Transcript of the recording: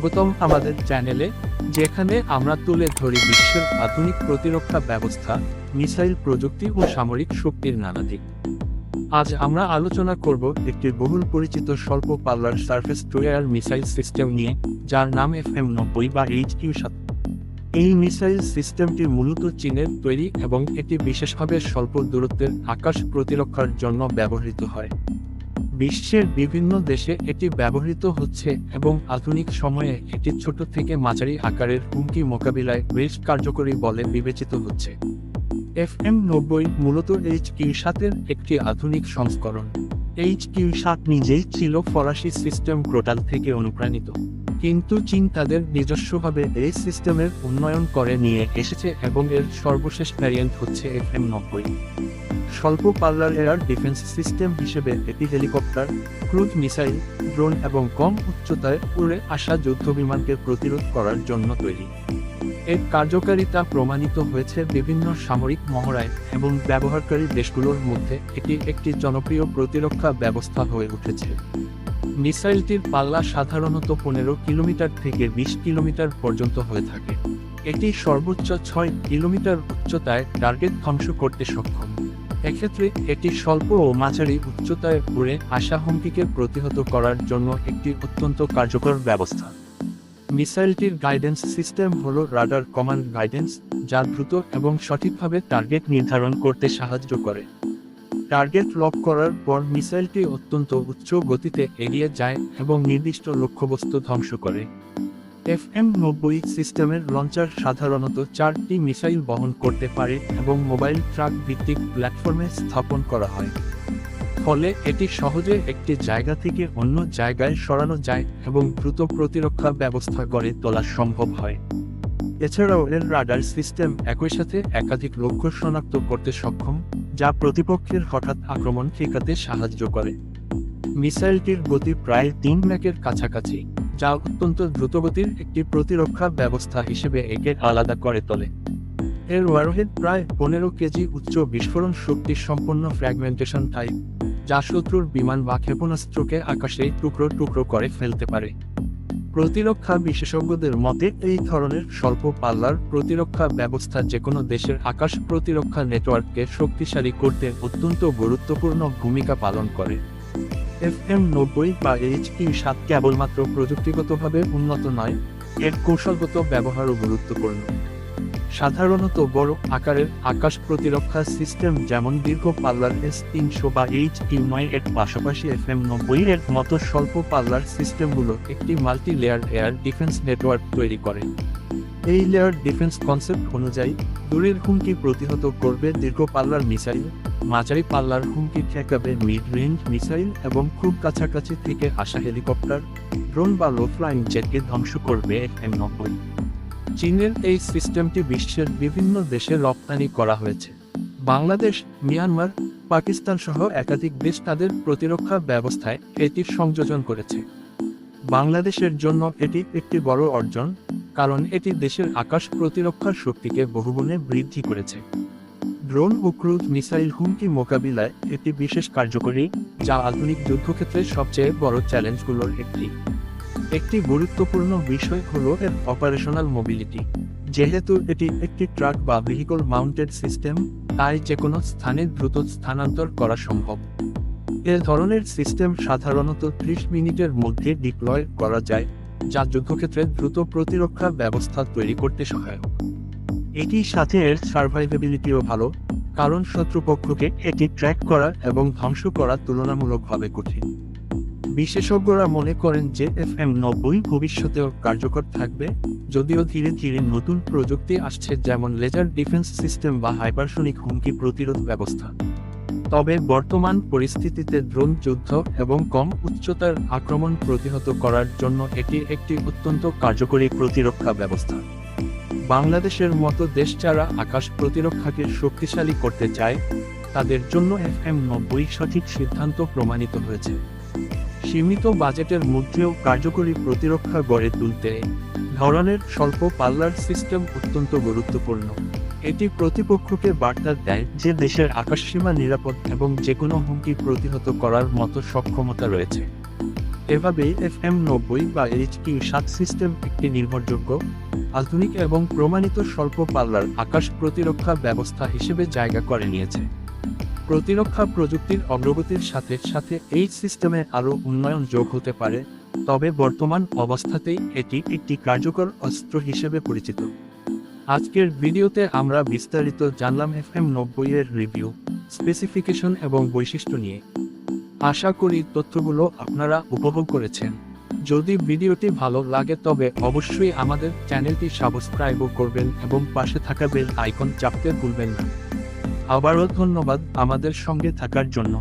স্বাগতম আমাদের চ্যানেলে, যেখানে আমরা তুলে ধরি বিশ্বের আধুনিক প্রতিরক্ষা ব্যবস্থা, মিসাইল প্রযুক্তি ও সামরিক শক্তির নানা দিক। আজ আমরা আলোচনা করব একটি বহুল পরিচিত স্বল্প পাল্লার surface to air missile system নিয়ে, যার নাম এফ এম নব্বই বা এইচ কিউ সাত। এই মিসাইল সিস্টেমটি মূলত চীনের তৈরি এবং এটি বিশেষভাবে স্বল্প দূরত্বের আকাশ প্রতিরক্ষার জন্য ব্যবহৃত হয়। বিশ্বের বিভিন্ন দেশে এটি ব্যবহৃত হচ্ছে এবং আধুনিক সময়ে এটি ছোট থেকে মাঝারি আকারের হুমকি মোকাবিলায় বেশ কার্যকরী বলে বিবেচিত হচ্ছে। এফ এম নব্বই মূলত এইচ কিউ সাতের একটি আধুনিক সংস্করণ। এইচ কিউ সাত নিজেই ছিল ফরাসি সিস্টেম ক্রোটাল থেকে অনুপ্রাণিত। কিন্তু চীন তাদের নিজস্বভাবে এই সিস্টেমের উন্নয়ন করে নিয়ে এসেছে এবং এর সর্বশেষ ভ্যারিয়েন্ট হচ্ছে এফ এম নব্বই। স্বল্প পাল্লার এয়ার ডিফেন্স সিস্টেম হিসেবে এটি হেলিকপ্টার ক্রুজ মিসাইল ড্রোন এবং কম উচ্চতায় উড়ে আসা যুদ্ধবিমানকে প্রতিরোধ করার জন্য তৈরি। এর কার্যকারিতা প্রমাণিত হয়েছে বিভিন্ন সামরিক মহড়ায় এবং ব্যবহারকারী দেশগুলোর মধ্যে এটি একটি জনপ্রিয় প্রতিরক্ষা ব্যবস্থা হয়ে উঠেছে। মিসাইলটির পাল্লা সাধারণত পনেরো কিলোমিটার থেকে বিশ কিলোমিটার পর্যন্ত হয়ে থাকে। এটি সর্বোচ্চ ছয় কিলোমিটার উচ্চতায় টার্গেট ধ্বংস করতে সক্ষম। এক্ষেত্রে এটি স্বল্প ও মাঝারি উচ্চতায় উড়ে আসা হুমকিকে প্রতিহত করার জন্য একটি অত্যন্ত কার্যকর ব্যবস্থা। মিসাইলটির গাইডেন্স সিস্টেম হল রাডার কমান্ড গাইডেন্স যা দ্রুত এবং সঠিকভাবে টার্গেট নির্ধারণ করতে সাহায্য করে। টার্গেট লক করার পর মিসাইলটি অত্যন্ত উচ্চ গতিতে এগিয়ে যায় এবং নির্দিষ্ট লক্ষ্যবস্তু ধ্বংস করে। এফ এম নব্বই সিস্টেমের লঞ্চার সাধারণত চারটি মিসাইল বহন করতে পারে এবং মোবাইল ট্রাক ভিত্তিক প্ল্যাটফর্মে স্থাপন করা হয়। ফলে এটি সহজে একটি জায়গা থেকে অন্য জায়গায় সরানো যায় এবং দ্রুত প্রতিরক্ষা ব্যবস্থা গড়ে তোলা সম্ভব হয়। এছাড়াও এর রাডার সিস্টেম একই সাথে একাধিক লক্ষ্য শনাক্ত করতে সক্ষম, যা প্রতিপক্ষের হঠাৎ আক্রমণ ঠেকাতে সাহায্য করে। মিসাইলটির গতি প্রায় তিন ম্যাকের কাছাকাছি, যা অত্যন্ত দ্রুতগতির একটি প্রতিরক্ষা ব্যবস্থা হিসেবে একে আলাদা করে তোলে। এর ওয়ারহেড প্রায় পনেরো কেজি উচ্চ বিস্ফোরণ শক্তি সম্পন্ন ফ্র্যাগমেন্টেশন টাইপ যা শত্রুর বিমান বা ক্ষেপণাস্ত্রকে আকাশে টুকরো টুকরো করে ফেলতে পারে। প্রতিরক্ষা বিশেষজ্ঞদের মতে, এই ধরনের স্বল্প পাল্লার প্রতিরক্ষা ব্যবস্থা যে কোনো দেশের আকাশ প্রতিরক্ষা নেটওয়ার্ককে শক্তিশালী করতে অত্যন্ত গুরুত্বপূর্ণ ভূমিকা পালন করে। এফ এম নব্বই বা এইচ কিউ সাত কেবলমাত্র প্রযুক্তিগতভাবে উন্নত নয়, এর কৌশলগত ব্যবহারও গুরুত্বপূর্ণ। সাধারণত বড় আকারের আকাশ প্রতিরক্ষা সিস্টেম যেমন দীর্ঘ পাল্লার এস তিনশো বা এইচ কিউ নয় এর পাশাপাশি এফ এম নব্বই এর মতো স্বল্প পাল্লার সিস্টেমগুলো একটি multi layer air defence network তৈরি করে। এই লেয়ার ডিফেন্স কনসেপ্ট অনুযায়ী, দূরের হুমকি প্রতিহত করবে দীর্ঘ পাল্লার মিসাইল, মাঝারি পাল্লার হুমকি ঠেকাবে মিড রেঞ্জ মিসাইল এবং খুব কাছাকাছি থেকে আসা হেলিকপ্টার, ড্রোন বা লো ফ্লাইং জেটকে ধ্বংস করবে এফ এম নব্বই। চীনের এই সিস্টেমটি বিশ্বের বিভিন্ন দেশে রপ্তানি করা হয়েছে। বাংলাদেশ, মিয়ানমার পাকিস্তান সহ একাধিক দেশ তাদের প্রতিরক্ষা ব্যবস্থায় এটির সংযোজন করেছে। বাংলাদেশের জন্য এটি একটি বড় অর্জন, কারণ এটি দেশের আকাশ প্রতিরক্ষার শক্তিকে বহুগুণে বৃদ্ধি করেছে। ড্রোন ও ক্রুজ মিসাইল হুমকি মোকাবিলায় এটি বিশেষ কার্যকরী, যা আধুনিক যুদ্ধক্ষেত্রের সবচেয়ে বড় চ্যালেঞ্জগুলোর একটি। একটি গুরুত্বপূর্ণ বিষয় হল এর অপারেশনাল মোবিলিটি যেহেতু এটি একটি ট্রাক বা ভেহিকল মাউন্টেড সিস্টেম তাই যে কোনো স্থানে দ্রুত স্থানান্তর করা সম্ভব। এ ধরনের সিস্টেম সাধারণত ত্রিশ মিনিটের মধ্যে ডিপ্লয় করা যায়, যা যুদ্ধক্ষেত্রে দ্রুত প্রতিরক্ষা ব্যবস্থা তৈরি করতে সহায়ক। এটির সাথে এর সার্ভাইভেবিলিটিও ভালো, কারণ শত্রুপক্ষকে এটি ট্র্যাক করা এবং ধ্বংস করা তুলনামূলকভাবে কঠিন। বিশেষজ্ঞরা মনে করেন যে এফ এম নব্বই ভবিষ্যতেও কার্যকর থাকবে, যদিও ধীরে ধীরে নতুন প্রযুক্তি আসছে যেমন লেজার ডিফেন্স সিস্টেম বা হাইপারসনিক হুমকি প্রতিরোধ ব্যবস্থা। তবে বর্তমান পরিস্থিতিতে ড্রোন যুদ্ধ এবং কম উচ্চতার আক্রমণ প্রতিহত করার জন্য এটি একটি অত্যন্ত কার্যকরী প্রতিরক্ষা ব্যবস্থা। বাংলাদেশের মতো দেশ যারা আকাশ প্রতিরক্ষাকে শক্তিশালী করতে চায়, তাদের জন্য এফ এম নব্বই সঠিক সিদ্ধান্ত প্রমাণিত হয়েছে। সীমিত বাজেটের মধ্যেও কার্যকরী প্রতিরক্ষা গড়ে তুলতে ধরনের স্বল্প পাল্লার সিস্টেম অত্যন্ত গুরুত্বপূর্ণ। এটি প্রতিপক্ষকে বার্তা দেয় যে দেশের আকাশসীমা নিরাপদ এবং যে কোনো হুমকি প্রতিহত করার মতো সক্ষমতা রয়েছে। এভাবেই এফ এম নব্বই বা এইচ কিউ সাত সিস্টেম একটি নির্ভরযোগ্য, আধুনিক এবং প্রমাণিত স্বল্প পাল্লার আকাশ প্রতিরক্ষা ব্যবস্থা হিসেবে জায়গা করে নিয়েছে। প্রতিরক্ষা প্রযুক্তির অগ্রগতির সাথে সাথে এই সিস্টেমে আরও উন্নয়ন যোগ হতে পারে, তবে বর্তমান অবস্থাতেই এটি একটি কার্যকর অস্ত্র হিসেবে পরিচিত। আজকের ভিডিওতে আমরা বিস্তারিত জানলাম এফ এম নব্বই এর রিভিউ, স্পেসিফিকেশন এবং বৈশিষ্ট্য নিয়ে। আশা করি তথ্যগুলো আপনারা উপভোগ করেছেন। যদি ভিডিওটি ভালো লাগে তবে অবশ্যই আমাদের চ্যানেলটি সাবস্ক্রাইবও করবেন এবং পাশে থাকা বেল আইকন চাপতে ভুলবেন না। আবারও ধন্যবাদ আমাদের সঙ্গে থাকার জন্য।